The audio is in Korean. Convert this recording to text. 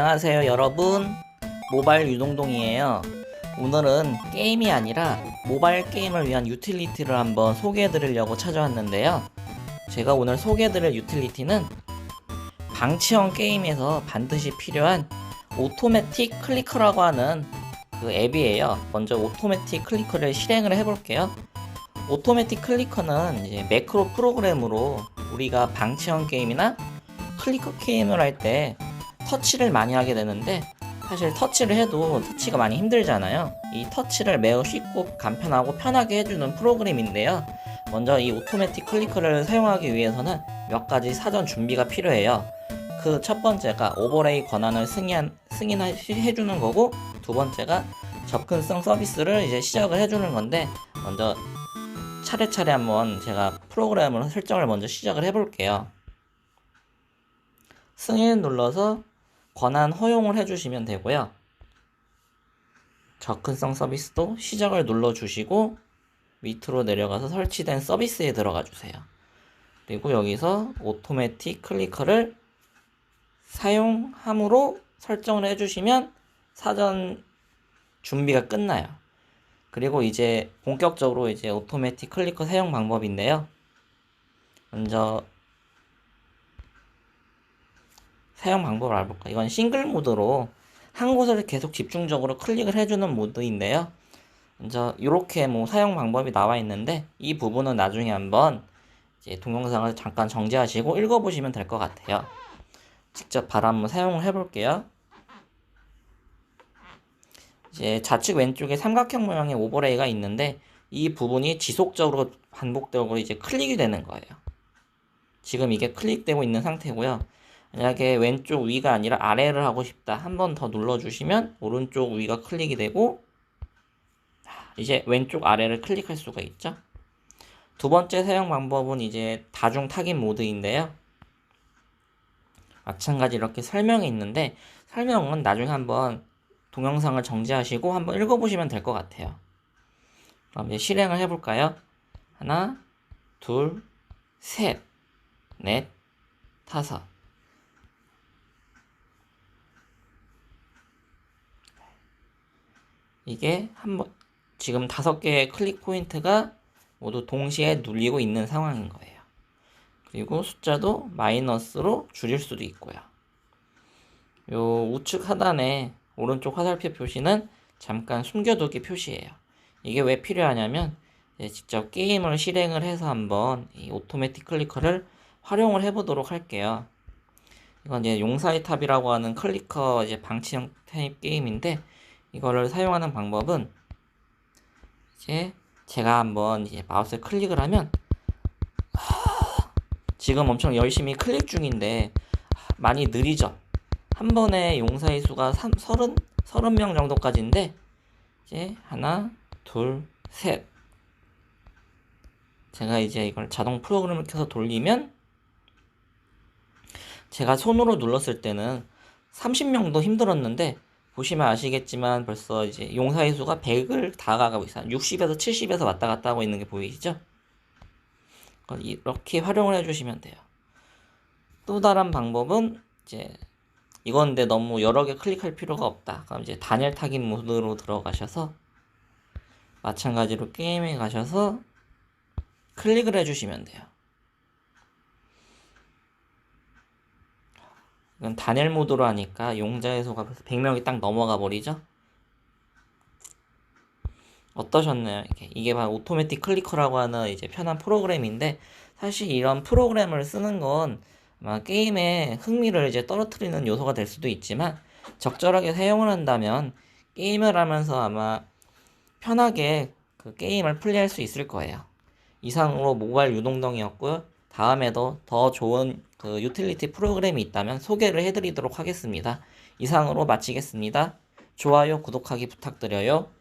안녕하세요 여러분. 모바일 유동동이에요. 오늘은 게임이 아니라 모바일 게임을 위한 유틸리티를 한번 소개해 드리려고 찾아왔는데요. 제가 오늘 소개해 드릴 유틸리티는 방치형 게임에서 반드시 필요한 오토매틱 클리커라고 하는 그 앱이에요. 먼저 오토매틱 클리커를 실행을 해 볼게요. 오토매틱 클리커는 이제 매크로 프로그램으로 우리가 방치형 게임이나 클리커 게임을 할 때 터치를 많이 하게 되는데 사실 터치를 해도 터치가 많이 힘들잖아요. 이 터치를 매우 쉽고 간편하고 편하게 해주는 프로그램인데요. 먼저 이 오토매틱 클리커를 사용하기 위해서는 몇 가지 사전 준비가 필요해요. 그 첫 번째가 오버레이 권한을 승인, 승인해주는 거고 두 번째가 접근성 서비스를 이제 시작을 해주는 건데 먼저 차례차례 한번 제가 프로그램을 설정을 먼저 시작을 해볼게요. 승인 눌러서 권한 허용을 해주시면 되고요. 접근성 서비스도 시작을 눌러주시고 밑으로 내려가서 설치된 서비스에 들어가 주세요. 그리고 여기서 오토매틱 클리커를 사용함으로 설정을 해주시면 사전 준비가 끝나요. 그리고 이제 본격적으로 이제 오토매틱 클리커 사용 방법인데요. 먼저 사용 방법을 알아볼까? 이건 싱글 모드로 한 곳을 계속 집중적으로 클릭을 해주는 모드인데요. 먼저 이렇게 뭐 사용 방법이 나와 있는데 이 부분은 나중에 한번 이제 동영상을 잠깐 정지하시고 읽어보시면 될 것 같아요. 직접 바로 한번 사용을 해볼게요. 이제 좌측 왼쪽에 삼각형 모양의 오버레이가 있는데 이 부분이 지속적으로 반복되고 이제 클릭이 되는 거예요. 지금 이게 클릭되고 있는 상태고요. 만약에 왼쪽 위가 아니라 아래를 하고 싶다. 한 번 더 눌러주시면 오른쪽 위가 클릭이 되고 이제 왼쪽 아래를 클릭할 수가 있죠. 두 번째 사용 방법은 이제 다중 타깃 모드인데요. 마찬가지 이렇게 설명이 있는데 설명은 나중에 한번 동영상을 정지하시고 한번 읽어보시면 될 것 같아요. 그럼 이제 실행을 해볼까요? 하나, 둘, 셋, 넷, 다섯. 이게 한번 지금 다섯 개의 클릭 포인트가 모두 동시에 눌리고 있는 상황인 거예요. 그리고 숫자도 마이너스로 줄일 수도 있고요. 요 우측 하단에 오른쪽 화살표 표시는 잠깐 숨겨두기 표시예요. 이게 왜 필요하냐면 직접 게임을 실행을 해서 한번 이 오토매틱 클리커를 활용을 해보도록 할게요. 이건 이제 용사의 탑이라고 하는 클리커 이제 방치형 타입 게임인데 이거를 사용하는 방법은 이제 제가 한번 이제 마우스 클릭을 하면 지금 엄청 열심히 클릭 중인데 많이 느리죠. 한 번에 용사의 수가 3, 30, 30명 정도까지인데 이제 하나, 둘, 셋 제가 이제 이걸 자동 프로그램을 켜서 돌리면 제가 손으로 눌렀을 때는 30명도 힘들었는데 보시면 아시겠지만 벌써 이제 용사의 수가 100을 다가가고 있어요. 60에서 70에서 왔다 갔다 하고 있는 게 보이시죠? 이렇게 활용을 해주시면 돼요. 또 다른 방법은 이제 이건데 너무 여러 개 클릭할 필요가 없다. 그럼 이제 단일 타깃 모드로 들어가셔서 마찬가지로 게임에 가셔서 클릭을 해주시면 돼요. 이건 단일 모드로 하니까 용자의 수가 100명이 딱 넘어가 버리죠. 어떠셨나요? 이게, 이게 바로 오토매틱 클리커라고 하는 이제 편한 프로그램인데 사실 이런 프로그램을 쓰는 건 아마 게임의 흥미를 이제 떨어뜨리는 요소가 될 수도 있지만 적절하게 사용을 한다면 게임을 하면서 아마 편하게 그 게임을 플레이할 수 있을 거예요. 이상으로 모바일 유동동이었고요. 다음에도 더 좋은 그 유틸리티 프로그램이 있다면 소개를 해드리도록 하겠습니다. 이상으로 마치겠습니다. 좋아요, 구독하기 부탁드려요.